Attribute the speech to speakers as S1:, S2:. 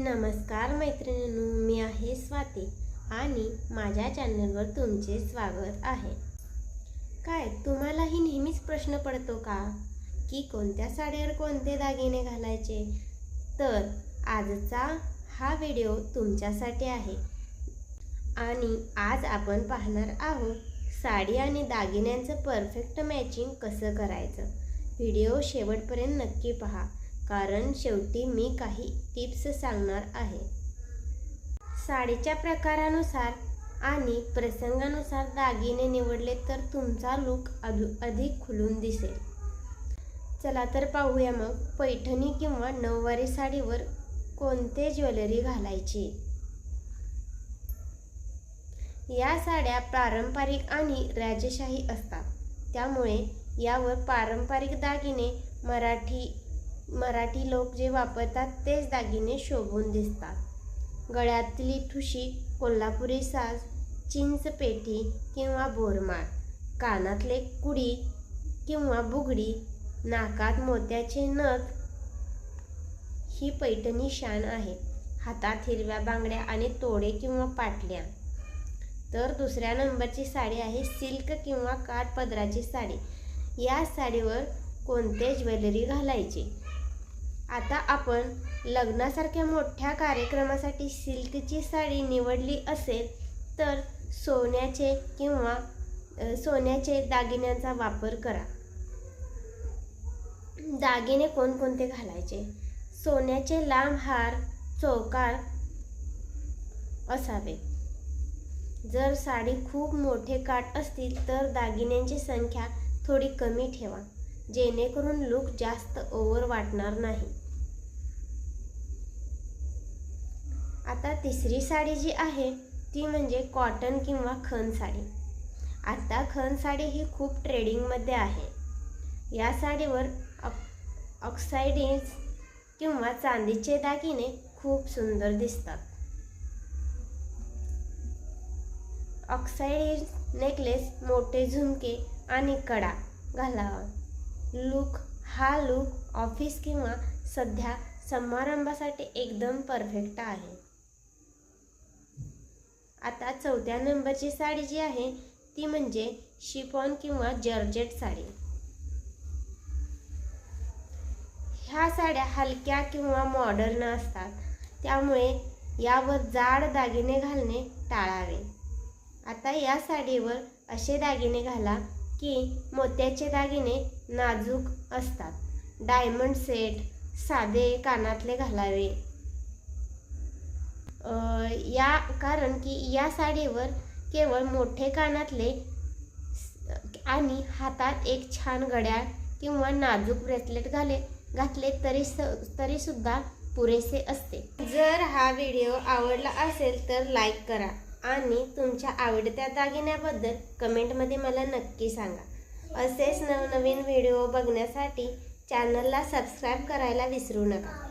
S1: नमस्कार मैत्रिणींनो मी आहे स्वाती आणि माझ्या चॅनलवर तुमचे स्वागत आहे. काय तुम्हालाही नेहमीच प्रश्न पडतो का? की कोणत्या साडीवर कोणते दागिने घालायचे? तर आजचा हा व्हिडिओ तुमच्यासाठी आहे. आणि आज आपण पाहणार आहोत साडी आणि दागिन्यांचं परफेक्ट मॅचिंग कसं करायचं. व्हिडिओ शेवटपर्यंत नक्की पहा. कारण शेवटी मी काही टिप्स सांगणार आहे. साडीच्या प्रकारानुसार आणि प्रसंगानुसार दागिने निवडले तर तुमचा लूक अधु अधिक खुलून दिसेल. चला तर पाहूया मग पैठणी किंवा नऊवारी साडीवर कोणते ज्वेलरी घालायची? या साड्या पारंपरिक आणि राजेशाही असतात. त्यामुळे यावर पारंपरिक दागिने मराठी मराठी लोक जे वापरतात तेच दागिने शोभून दिसतात. गळ्यातली ठुशी कोल्हापुरी साज चिंचपेटी किंवा बोरमाळ कानातले कुडी किंवा बुगडी नाकात मोत्याचे नथ ही पैठणी शान आहे. हातात हिरव्या बांगड्या आणि तोडे किंवा पाटल्या. तर दुसऱ्या नंबरची साडी आहे सिल्क किंवा काठ पदराची साडी. या साडीवर कोणते ज्वेलरी घालायचे? आता आपण लग्नासारख्या मोठ्या कार्यक्रमासाठी सिल्कची साडी निवडली असेल तर सोन्याचे किंवा सोन्याचे दागिन्यांचा वापर करा. दागिने कोणकोणते घालायचे? सोन्याचे लांब हार चौकार असावे. जर साडी खूप मोठे काठ असतील तर दागिन्यांची संख्या थोडी कमी ठेवा. जेणेकरून लूक जास्त ओव्हर वाटणार नाही. आता तिसरी साडी जी आहे ती म्हणजे कॉटन किंवा खण साडी. आता खण साडी ही खूप ट्रेडिंगमध्ये आहे. या साडीवर ऑक् ऑक्साइडिज किंवा चांदीचे दागिने खूप सुंदर दिसतात. ऑक्साईड नेकलेस मोठे झुमके आणि कडा घालावा. लूक हा लूक ऑफिस किंवा सध्या समारंभासाठी एकदम परफेक्ट आहे. आता चौथ्या नंबरची साडी जी आहे ती म्हणजे शिफॉन किंवा जर्जेट साडी. ह्या साड्या हलक्या किंवा मॉडर्न असतात त्यामुळे यावर जाड दागिने घालणे टाळावे. आता या साडीवर असे दागिने घाला की मोत्याचे दागिने नाजूक असतात. डायमंड सेट साधे कानातले घालावे. या कारण की या साडीवर केवळ मोठे कानातले आणि हातात एक छान घड्याळ किंवा नाजूक ब्रेसलेट घाले घातले तरी स तरीसुद्धा पुरेसे असते. जर हा व्हिडिओ आवडला असेल तर लाईक करा. आणि तुमच्या आवडत्या दागिन्याबद्दल कमेंटमध्ये मला नक्की सांगा. असेच नवनवीन व्हिडिओ बघण्यासाठी चॅनलला सबस्क्राईब करायला विसरू नका.